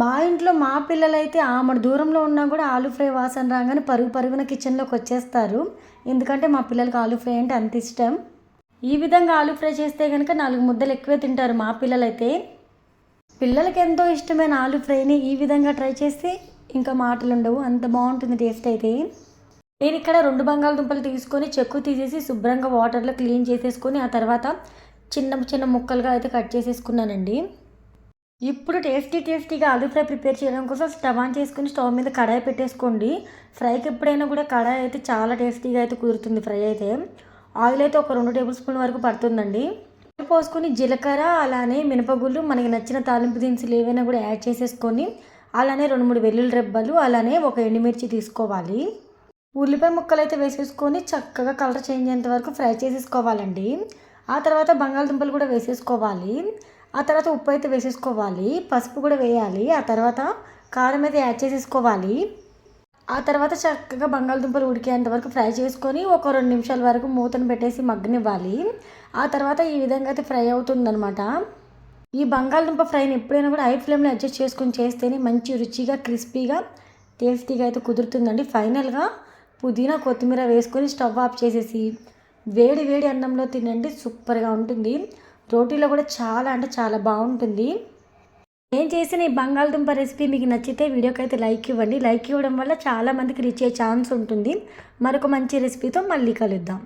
మా ఇంట్లో మా పిల్లలైతే ఆమె దూరంలో ఉన్నా కూడా ఆలు ఫ్రై వాసన రాగానే పరుగు పరుగున కిచెన్లోకి వచ్చేస్తారు. ఎందుకంటే మా పిల్లలకి ఆలు ఫ్రై అంటే అంత ఇష్టం. ఈ విధంగా ఆలు ఫ్రై చేస్తే కనుక నాలుగు ముద్దలు ఎక్కువే తింటారు మా పిల్లలైతే. పిల్లలకి ఎంతో ఇష్టమైన ఆలు ఫ్రైని ఈ విధంగా ట్రై చేస్తే ఇంకా మాటలు ఉండవు అంత బాగుంటుంది టేస్ట్ అయితే. నేను ఇక్కడ రెండు బంగాళదుంపలు తీసుకొని చెక్కు తీసేసి శుభ్రంగా వాటర్లో క్లీన్ చేసేసుకొని ఆ తర్వాత చిన్న చిన్న ముక్కలుగా అయితే కట్ చేసేసుకున్నానండి. ఇప్పుడు టేస్టీ టేస్టీగా ఆలూ ఫ్రై ప్రిపేర్ చేయడం కోసం స్టవ్ ఆన్ చేసుకుని స్టవ్ మీద కడాయి పెట్టేసుకోండి. ఫ్రైకి ఎప్పుడైనా కూడా కడాయి అయితే చాలా టేస్టీగా అయితే కుదురుతుంది ఫ్రై అయితే. ఆయిల్ అయితే ఒక రెండు టేబుల్ స్పూన్ వరకు పడుతుందండి. పోసుకొని జీలకర్ర అలానే మినపగుళ్ళు మనకి నచ్చిన తాలింపు దినుసులు ఏవైనా కూడా యాడ్ చేసేసుకొని అలానే రెండు మూడు వెల్లుల్లి రెబ్బలు అలానే ఒక ఎండుమిర్చి తీసుకోవాలి. ఉల్లిపాయ ముక్కలు అయితే వేసేసుకొని చక్కగా కలర్ చేంజ్ అయ్యేంత వరకు ఫ్రై చేసేసుకోవాలండి. ఆ తర్వాత బంగాళదుంపలు కూడా వేసేసుకోవాలి. ఆ తర్వాత ఉప్పు అయితే వేసేసుకోవాలి పసుపు కూడా వేయాలి ఆ తర్వాత కారం అయితే యాడ్ చేసేసుకోవాలి. ఆ తర్వాత చక్కగా బంగాళదుంపలు ఉడికేంత వరకు ఫ్రై చేసుకొని ఒక రెండు నిమిషాల వరకు మూతను పెట్టేసి మగ్గనివ్వాలి. ఆ తర్వాత ఈ విధంగా అయితే ఫ్రై అవుతుందనమాట ఈ బంగాళదుంప ఫ్రైని ఎప్పుడైనా కూడా హై ఫ్లేమ్లో అడ్జస్ట్ చేసుకొని చేస్తేనే మంచి రుచిగా క్రిస్పీగా టేస్టీగా అయితే కుదురుతుందండి. ఫైనల్గా పుదీనా కొత్తిమీర వేసుకొని స్టవ్ ఆఫ్ చేసేసి వేడి వేడి అన్నంలో తినండి. సూపర్గా ఉంటుంది. రోటీలో కూడా చాలా అంటే చాలా బాగుంటుంది. నేను చేసిన ఈ బంగాళదుంప రెసిపీ మీకు నచ్చితే వీడియోకి అయితే లైక్ ఇవ్వండి. లైక్ ఇవ్వడం వల్ల చాలామందికి రీచ్ అయ్యే ఛాన్స్ ఉంటుంది. మరొక మంచి రెసిపీతో మళ్ళీ కలుద్దాం.